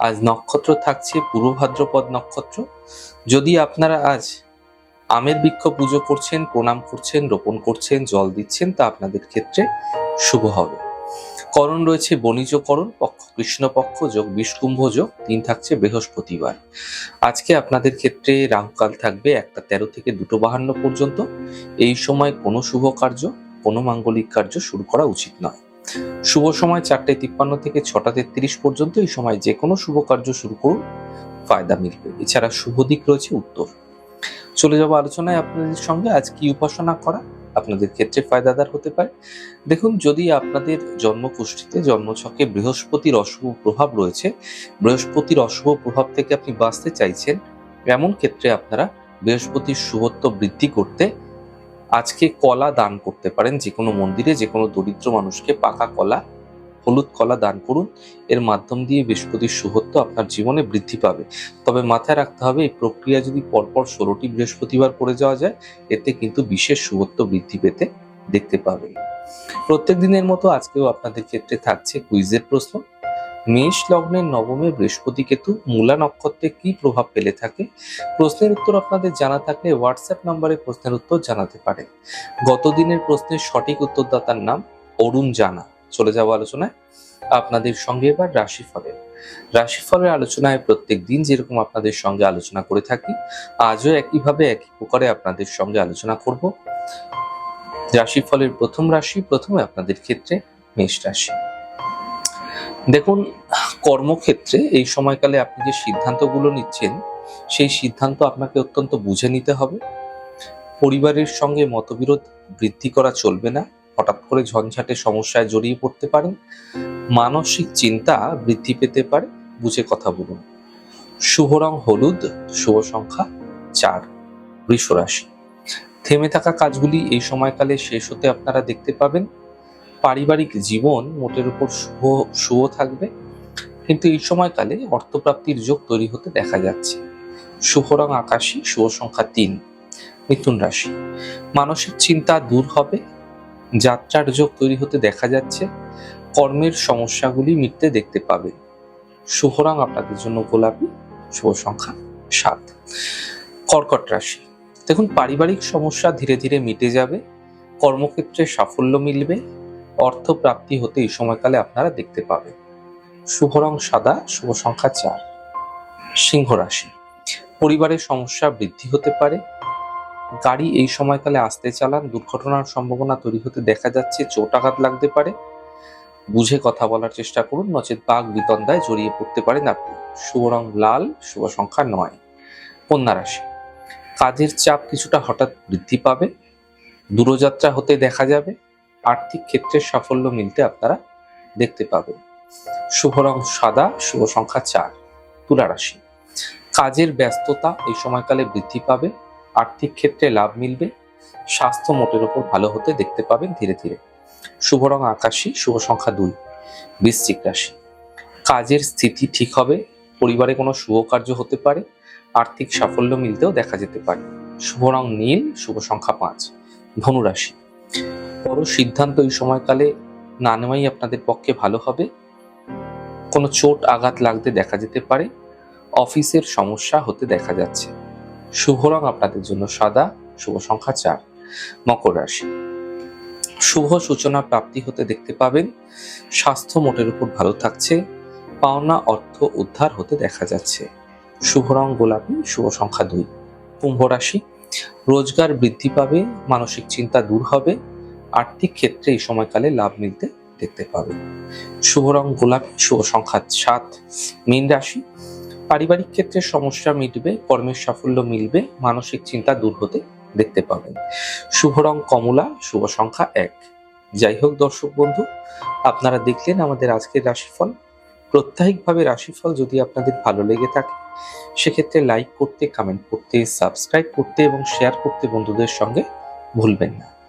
আজ নক্ষত্র থাকছে পূর্ব ভাদ্রপদ নক্ষত্র। যদি আপনারা আজ আমের বৃক্ষ পুজো করছেন, প্রণাম করছেন, রোপণ করছেন, জল দিচ্ছেন, তা আপনাদের ক্ষেত্রে শুভ হবে। করণ রয়েছে বণিজ করণ, পক্ষ কৃষ্ণপক্ষ যোগ বিষকুম্ভ, যোগ দিন থাকছে বৃহস্পতিবার। আজকে আপনাদের ক্ষেত্রে রাহুকাল থাকবে একটা তেরো থেকে দুটো বাহান্ন পর্যন্ত। এই সময় কোনো শুভ কার্য, কোনো মাঙ্গলিক কার্য শুরু করা উচিত নয়। শুভ সময় চারটে তিপ্পান্ন থেকে ছটা তেত্রিশ পর্যন্ত এই সময় যে কোনো শুভ কার্য শুরু করুন, ফায়দা মিলবে। এছাড়া শুভ দিক রয়েছে উত্তর। চলে যাব আলোচনায় আপনাদের সঙ্গে। আজ কি উপাসনা করা? আপনাদের ক্ষেত্রে ফায়দাদার হতে পারে। দেখুন, যদি আপনাদের জন্মকুষ্ঠিতে জন্মছকে বৃহস্পতির অশুভ প্রভাব রয়েছে, বৃহস্পতির অশুভ প্রভাব থেকে আপনি বাঁচতে চাইছেন, এমন ক্ষেত্রে আপনারা বৃহস্পতির শুভত্ব বৃদ্ধি করতে আজকে কলা দান করতে পারেন যে কোনো মন্দিরে, যে কোনো দরিদ্র মানুষকে পাকা কলা, হলুদ কলা দান করুন। এর মাধ্যম দিয়ে বৃহস্পতির শুভত্ব আপনার জীবনে বৃদ্ধি পাবে। তবে মাথায় রাখতে হবে, এই প্রক্রিয়া যদি পরপর ষোলোটি বৃহস্পতিবার করে যাওয়া যায়, এতে কিন্তু বিশেষ শুভত্ব বৃদ্ধি পেতে দেখতে পাবেন। প্রত্যেক দিনের মতো আজকেও আপনাদের ক্ষেত্রে থাকছে কুইজের প্রশ্ন। মেষ লগ্নের নবমে বৃহস্পতি কেতু মূলা নক্ষত্রে কি প্রভাব ফেলে থাকে? প্রশ্নের উত্তর আপনাদের জানা থাকলে হোয়াটসঅ্যাপ নম্বরে প্রশ্নের উত্তর জানাতে পারেন। গত দিনের প্রশ্নের সঠিক উত্তরদাতার নাম অরুণ জানা। চলে যাব আলোচনায় আপনাদের সঙ্গে এবার রাশিফলের। রাশিফলের আলোচনায় প্রত্যেক দিন যেরকম আপনাদের সঙ্গে আলোচনা করে থাকি, আজও একইভাবে একই প্রকারে আপনাদের সঙ্গে আলোচনা করব। রাশিফলের প্রথম রাশি, প্রথমে আপনাদের ক্ষেত্রে মেষ রাশি। দেখুন, কর্মক্ষেত্রে এই সময়কালে আপনি যে সিদ্ধান্তগুলো নিচ্ছেন, সেই সিদ্ধান্ত আপনাকে অত্যন্ত বুঝে নিতে হবে। পরিবারের সঙ্গে মতবিরোধ বৃদ্ধি করা চলবে না। হঠাৎ করে ঝঞ্ঝাটে সমস্যায় জড়িয়ে পড়তে পারেন। মানসিক চিন্তা বৃদ্ধি পেতে পারে। বুঝে কথা বলুন। শুভ রং হলুদ, শুভ সংখ্যা চার বৃষ রাশি থেমে থাকা কাজগুলি এই সময়কালে শেষ হতে আপনারা দেখতে পাবেন। পারিবারিক জীবন মোটের উপর শুভ শুভ থাকবে। কিন্তু এই সময়কালে অর্থপ্রাপ্তির যোগ তৈরি হতে দেখা যাচ্ছে। শুভ রং আকাশী, শুভ সংখ্যা তিন, মিথুন রাশি। মানসিক চিন্তা দূর হবে, যাত্রার যোগ তৈরি হতে দেখা যাচ্ছে, কর্মের সমস্যাগুলি মিটতে দেখতে পাবে। শুভ রং আপনাদের জন্য গোলাপি, শুভ সংখ্যা সাত। কর্কট রাশি। দেখুন, পারিবারিক সমস্যা ধীরে ধীরে মিটে যাবে, কর্মক্ষেত্রে সাফল্য মিলবে অর্থ প্রাপ্তি হতে এই সময়কালে আপনারা দেখতে পাবেন। শুভ রং সাদা, শুভ সংখ্যা চার। সিংহ রাশি। পরিবারের সমস্যা বৃদ্ধি হতে পারে। গাড়ি এই সময়কালে আসতে চালান, দুর্ঘটনার সম্ভাবনা তৈরি হতে দেখা যাচ্ছে, চোট আঘাত লাগতে পারে। বুঝে কথা বলার চেষ্টা করুন, নচেত বাঘ বিতন্দায় জড়িয়ে পড়তে পারেন আপনি। শুভ রং লাল, শুভ সংখ্যা নয়। কন্যা রাশি। কাজের চাপ কিছুটা হঠাৎ বৃদ্ধি পাবে। দূরযাত্রা হতে দেখা যাবে। আর্থিক ক্ষেত্রে সাফল্য মিলতে আপনারা দেখতে পাবেন। শুভ রং সাদা, শুভ সংখ্যা চার, তুলা রাশি। কাজের ব্যস্ততা এই সময়কালে বৃদ্ধি পাবে, আর্থিক ক্ষেত্রে লাভ মিলবে, স্বাস্থ্য মোটের ওপর ভালো হতে দেখতে পাবেন ধীরে ধীরে। শুভ রং আকাশী, শুভ সংখ্যা দুই, বৃশ্চিক রাশি। কাজের স্থিতি ঠিক হবে, পরিবারে কোনো শুভ কার্য হতে পারে, আর্থিক সাফল্য মিলতেও দেখা যেতে পারে। শুভ রং নীল, শুভ সংখ্যা পাঁচ ধনুরাশি বড় সিদ্ধান্ত এই সময়কালে না নেওয়াই আপনাদের পক্ষে ভালো হবে। কোনো চোট আঘাত লাগতে দেখা যেতে পারে, অফিসের সমস্যা হতে দেখা যাচ্ছে। শুভ রং আপনাদের জন্য সাদা, শুভ সংখ্যা চার, মকর রাশি। শুভ সূচনা প্রাপ্তি হতে দেখতে পাবেন, স্বাস্থ্য মোটের উপর ভালো থাকছে, পাওনা অর্থ উদ্ধার হতে দেখা যাচ্ছে। শুভ রং গোলাপি, শুভ সংখ্যা দুই। কুম্ভ রাশি, রোজগার বৃদ্ধি পাবে, মানসিক চিন্তা দূর হবে আর্থিক ক্ষেত্রে এই সময়কালে লাভ মিলতে দেখতে পাবেন। শুভ রং গোলাপি, শুভ সংখ্যা সাত, মীন রাশি। পারিবারিক ক্ষেত্রে সমস্যা মিটবে, কর্মের সাফল্য মিলবে, মানসিক চিন্তা দূর হতে দেখতে পাবেন। শুভ রং কমলা, শুভ সংখ্যা এক। যাই হোক দর্শক বন্ধু, আপনারা দেখলেন আমাদের আজকের রাশিফল। প্রত্যাহিকভাবে রাশিফল যদি আপনাদের ভালো লেগে থাকে, সেক্ষেত্রে লাইক করতে কমেন্ট করতে সাবস্ক্রাইব করতে এবং শেয়ার করতে বন্ধুদের সঙ্গে ভুলবেন না।